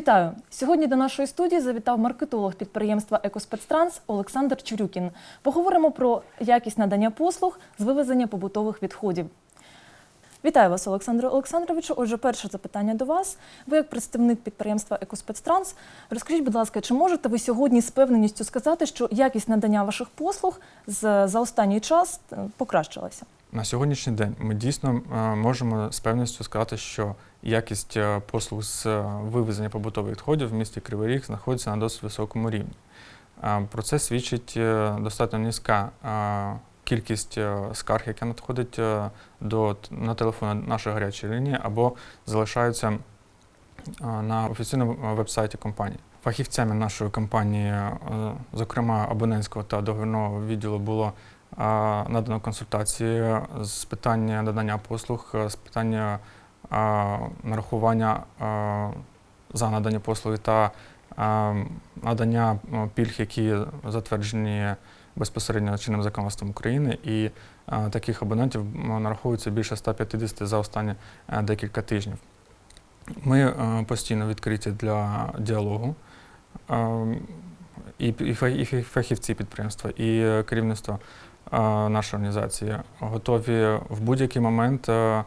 Вітаю! Сьогодні до нашої студії завітав маркетолог підприємства Екоспецтранс Олександр Чурюкін. Поговоримо про якість надання послуг з вивезення побутових відходів. Вітаю вас, Олександре Олександровичу. Отже, перше запитання до вас. Ви, як представник підприємства Екоспецтранс, розкажіть, будь ласка, чи можете ви сьогодні з певненістю сказати, що якість надання ваших послуг за останній час е, покращилася? На сьогоднішній день ми дійсно е, можемо з певністю сказати, що якість е, послуг з е, вивезення побутових відходів в місті Кривий Ріг знаходиться на досить високому рівні. Про це свідчить достатньо низька кількість скарг, яка надходить до, на телефон нашої гарячої лінії або залишаються на офіційному веб-сайті компанії. Фахівцями нашої компанії, зокрема абонентського та договірного відділу, було надано консультації з питання надання послуг, з питання нарахування за надані послуги та надання пільг, які затверджені безпосередньо чинним законодавством України. І таких абонентів нараховується більше 150 за останні е, декілька тижнів. Ми е, постійно відкриті для діалогу. Е, І, і фа- і фа- фахівці підприємства, і е, керівництво нашої організації готові в будь-який момент е,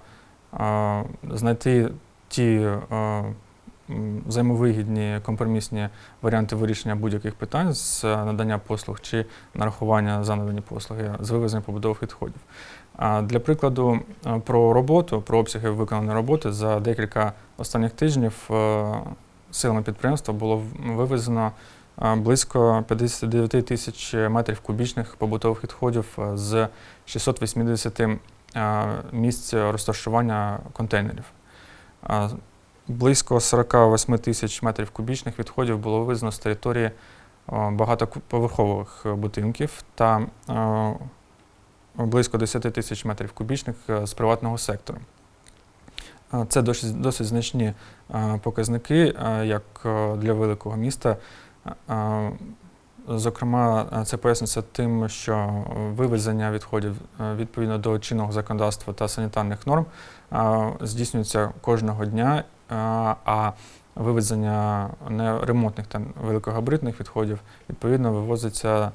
знайти ті е, взаємовигідні компромісні варіанти вирішення будь-яких питань з е, надання послуг чи нарахування за надані послуги з вивезення побутових відходів. Для прикладу, про роботу, про обсяги виконаної роботи за декілька останніх тижнів силами підприємства було вивезено близько 59 тисяч метрів кубічних побутових відходів е, з 680 е, місць розташування контейнерів. Близько 48 тисяч метрів кубічних відходів було вивезено з території е, багатоповерхових будинків та близько 10 тисяч метрів кубічних з приватного сектору. Це досить, значні показники, як для великого міста. Зокрема, це пояснюється тим, що вивезення відходів е, відповідно до чинного законодавства та санітарних норм здійснюється кожного дня, а вивезення неремонтних та великогабаритних відходів відповідно вивозиться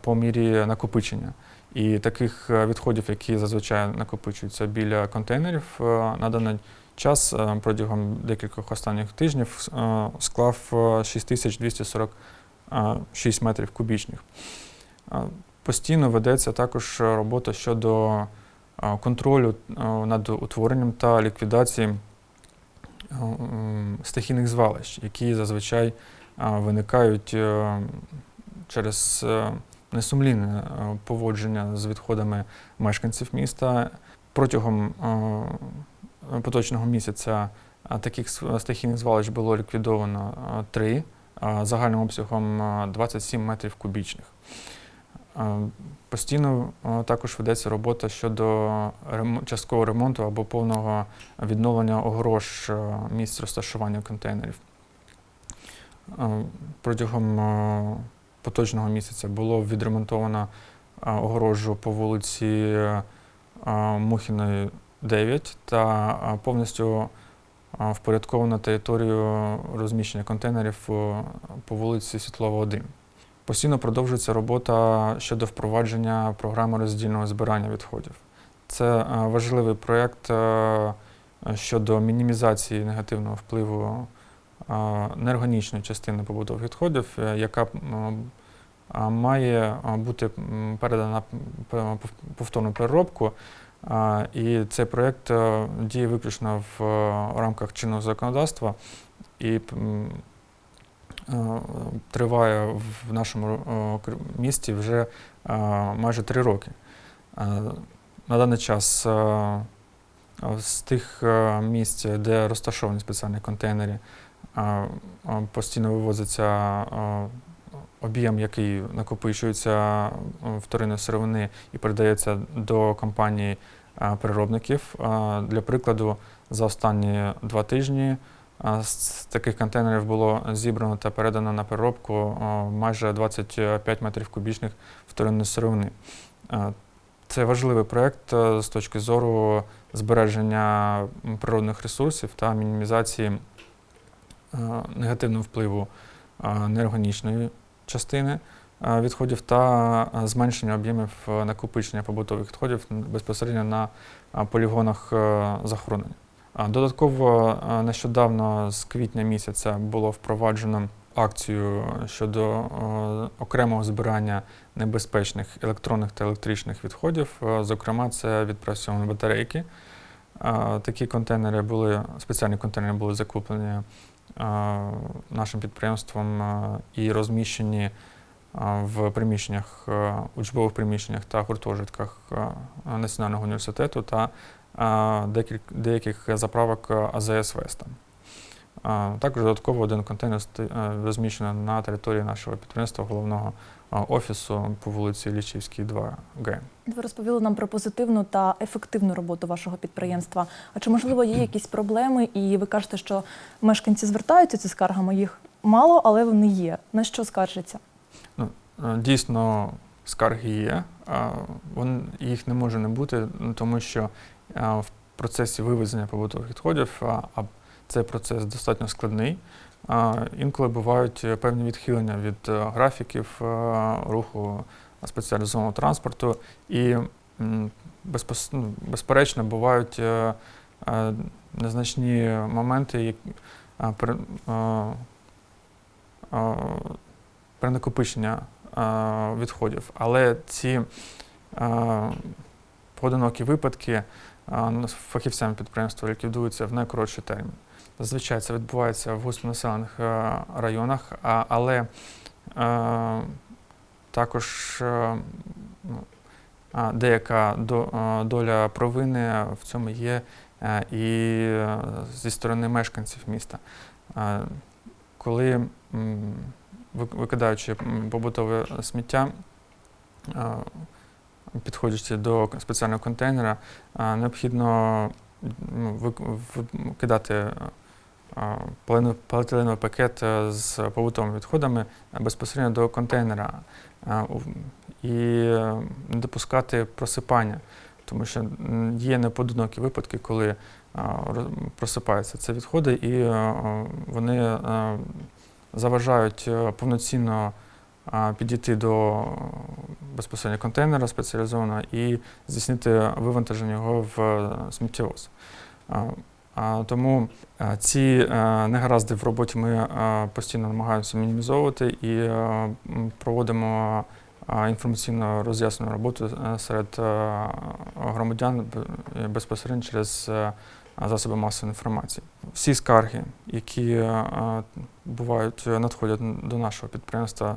по мірі накопичення. І таких е, відходів, які зазвичай накопичуються біля контейнерів, е, на даний час е, протягом декількох останніх тижнів е, склав е, 6246 метрів кубічних. Е, Постійно ведеться також робота щодо е, контролю е, над утворенням та ліквідацією е, стихійних звалищ, які зазвичай е, виникають е, через е, несумлінне е, поводження з відходами мешканців міста. Протягом е, поточного місяця е, таких стихійних звалищ було ліквідовано е, три е, загальним обсягом е, 27 метрів кубічних. Е, Постійно е, також ведеться робота щодо часткового ремонту або повного відновлення огорож е, місць розташування контейнерів. Е, Протягом е, поточного місяця було відремонтовано е, огорожу по вулиці е, Мухіної 9 та повністю впорядковано територію розміщення контейнерів е, по вулиці Світлова 1. Постійно продовжується робота щодо впровадження програми роздільного збирання відходів. Це е, важливий проєкт е, щодо мінімізації негативного впливу неорганічної частини побутових відходів, яка має бути передана повторну переробку. І цей проєкт е, діє виключно в е, рамках чинного законодавства і е, триває в нашому місті вже майже три роки. На даний час з тих місць, де розташовані спеціальні контейнери, постійно вивозиться об'єм, який накопичується е, вторинної сировини і передається до компанії е, переробників. Е, Для прикладу, за останні два тижні з таких контейнерів було зібрано та передано на переробку майже 25 метрів кубічних вторинної сировини. Це важливий проєкт з точки зору збереження природних ресурсів та мінімізації негативного впливу неорганічної частини е, відходів та е, зменшення об'ємів е, накопичення побутових відходів безпосередньо на полігонах захоронення. Додатково нещодавно з квітня місяця було впроваджено акцію щодо окремого збирання небезпечних електронних та електричних відходів. Зокрема, це відпрацьовані батарейки. Такі контейнери були, спеціальні контейнери були закуплені нашим підприємством і розміщені в приміщеннях, е, учбових приміщеннях та гуртожитках е, Національного університету та деяких заправок е, АЗС Веста. Е, Також додатково один контейнер е, розміщено на території нашого підприємства головного е, офісу по вулиці Лічівській, 2Г. Ви розповіли нам про позитивну та ефективну роботу вашого підприємства. А чи можливо є якісь проблеми? І ви кажете, що мешканці звертаються зі скаргами? Їх мало, але вони є. На що скаржаться? Е, Дійсно, скарги є. Їх не може не бути, ну, тому що в процесі вивезення побутових відходів, а цей процес достатньо складний. Інколи бувають е, певні відхилення від е, графіків е, руху спеціалізованого транспорту, і ну, безперечно бувають незначні моменти, при- перенакопичення відходів. Але ці поодинокі випадки фахівцями підприємства ліквідуються в найкоротший термін. Зазвичай це відбувається в густонаселених а, районах, але також а, ну, деяка до- доля провини в цьому є і зі сторони мешканців міста. Коли викидаючи побутове сміття, підходячи до спеціального контейнера, необхідно м, поліетиленовий пакет е, з побутовими відходами е, безпосередньо до контейнера і е, не допускати просипання, тому що є непоодинокі випадки, коли просипаються ці відходи, і вони заважають повноцінно підійти до безпосередньо контейнера спеціалізованого і здійснити вивантаження його в сміттєвоз. Тому е, ці е, негаразди в роботі ми е, постійно намагаємося мінімізовувати і е, проводимо е, інформаційно роз'яснену роботу е, серед е, громадян безпосередньо через е, засоби масової інформації. Всі скарги, які е, е, бувають, е, надходять до нашого підприємства,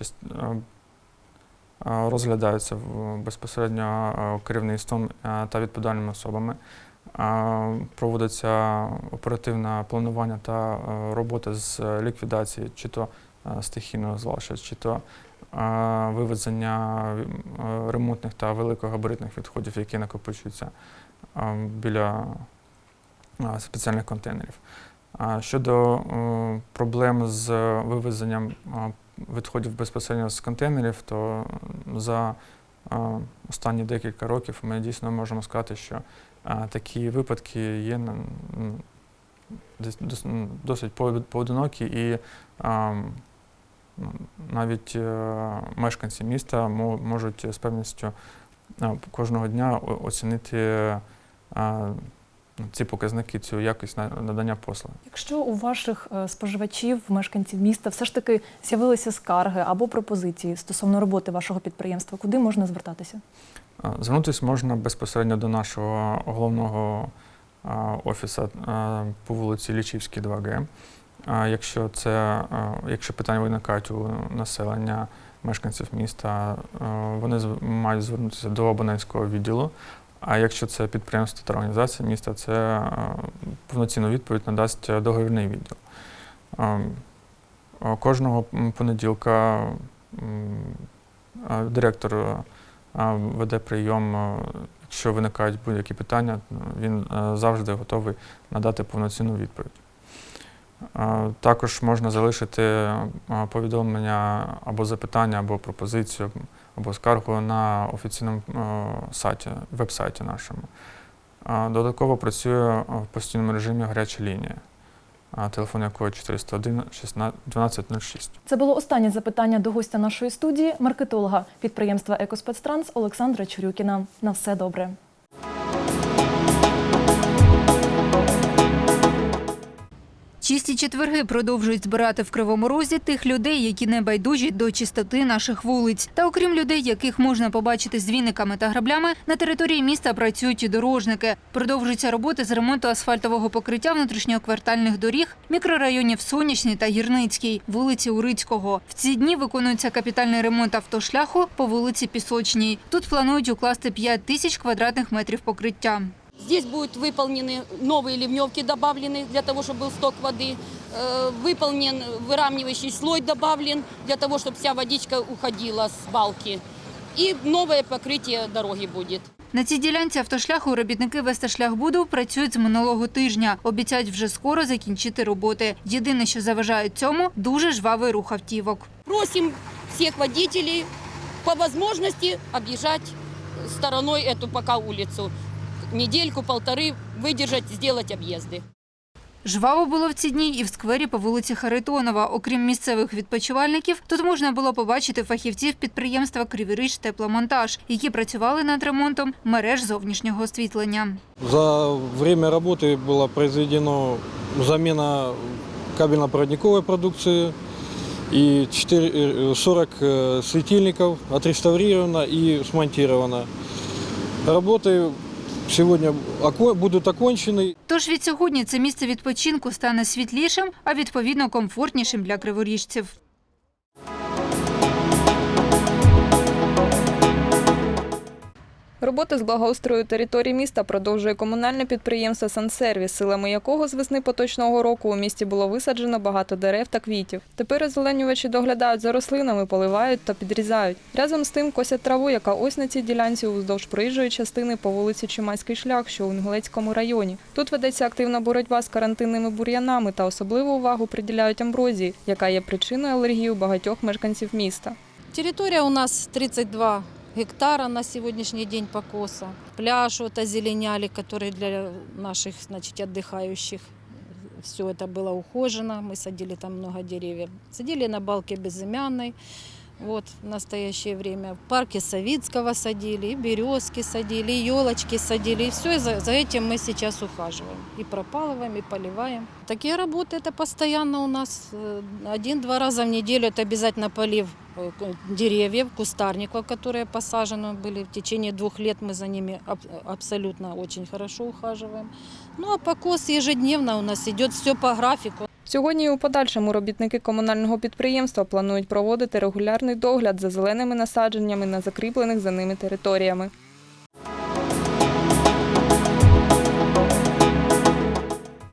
е, е, е, розглядаються безпосередньо е, керівництвом е, та відповідальними особами. Е, Проводиться оперативне планування та е, робота з ліквідації чи то е, стихійного звалища, чи то е, вивезення е, ремонтних та великогабаритних відходів, які накопичуються е, біля е, спеціальних контейнерів. Щодо е, проблем з вивезенням е, відходів безпосередньо з контейнерів, то за е, останні декілька років ми дійсно можемо сказати, що такі випадки є досить поодинокі і навіть е, мешканці міста можуть з певністю кожного дня оцінити е, ці показники, цю якість на- надання послуг. Якщо у ваших е, споживачів, мешканців міста, все ж таки з'явилися скарги або пропозиції стосовно роботи вашого підприємства, куди можна звертатися? Звернутися можна безпосередньо до нашого головного офісу по вулиці Лічівській, 2Г. Якщо, це, якщо питання виникають у населення мешканців міста, вони мають звернутися до абонентського відділу. А якщо це підприємство та організація міста, це повноцінну відповідь надасть договірний відділ. А, Кожного понеділка директор веде прийом. Якщо виникають будь-які питання, він е, завжди готовий надати повноцінну відповідь. Також можна залишити повідомлення або запитання, або пропозицію, або скаргу на офіційному е, сайті, веб-сайті нашому. Додатково працює в постійному режимі гаряча лінія. телефон якого 401 16 1206. Це було останнє запитання до гостя нашої студії, маркетолога підприємства Екоспецтранс Олександра Чурюкіна. На все добре. Чисті четверги продовжують збирати в Кривому Розі тих людей, які не байдужі до чистоти наших вулиць. Та окрім людей, яких можна побачити з віниками та граблями, на території міста працюють і дорожники. Продовжуються роботи з ремонту асфальтового покриття внутрішньоквартальних доріг мікрорайонів Сонячний та Гірницький, вулиці Урицького. В ці дні виконується капітальний ремонт автошляху по вулиці Пісочній. Тут планують укласти 5 тисяч квадратних метрів покриття. Здесь будут выполнены новые ливневки добавлены для того, чтобы был сток воды. Э, Выполнен выравнивающий слой добавлен для того, чтобы вся водичка уходила с балки. И новое покрытие дороги будет. На цій ділянці автошляху робітники Весташляхбуду працюють з минулого тижня. Обіцяють вже скоро закінчити роботи. Єдине, що заважає цьому – дуже жвавий рух автівок. Просим всех водителей по возможности объезжать стороной эту пока улицу. Недельку-полторы выдержать, сделать объезды. Жваво було в ці дні і в сквері по вулиці Харитонова. Окрім місцевих відпочивальників, тут можна було побачити фахівців підприємства «Кривий Тепломонтаж», які працювали над ремонтом мереж зовнішнього освітлення. За время работы была произведена замена кабельно-проводниковой продукции и 4, э, 40 э, светильников отреставрировано и смонтировано. Работы сегодня будуть окончені. Тож від сьогодні це місце відпочинку стане світлішим, а відповідно комфортнішим для криворіжців. Роботи з благоустрою території міста продовжує комунальне підприємство «Сансервіс», силами якого з весни поточного року у місті було висаджено багато дерев та квітів. Тепер озеленювачі доглядають за рослинами, поливають та підрізають. Разом з тим косять траву, яка ось на цій ділянці уздовж проїжджої частини по вулиці Чумацький шлях, що у Інгулецькому районі. Тут ведеться активна боротьба з карантинними бур'янами та особливу увагу приділяють амброзії, яка є причиною алергії у багатьох мешканців міста. Территория у нас 32 гектара на сегодняшний день покоса. Пляж вот озеленяли, который для наших значит, отдыхающих. Все это было ухожено, мы садили там много деревьев. Садили на балке безымянной, вот в настоящее время. В парке Савицкого садили, и березки садили, и елочки садили. И все за, за этим мы сейчас ухаживаем. И пропалываем, и поливаем. Такие работы это постоянно у нас. э, Один-два раза в неделю это обязательно полив э, к- деревьев, кустарников, которые посажены были. В течение двух лет мы за ними аб- абсолютно очень хорошо ухаживаем. Ну а покос ежедневно у нас идет все по графику. Сьогодні і у подальшому робітники комунального підприємства планують проводити регулярний догляд за зеленими насадженнями на закріплених за ними територіями.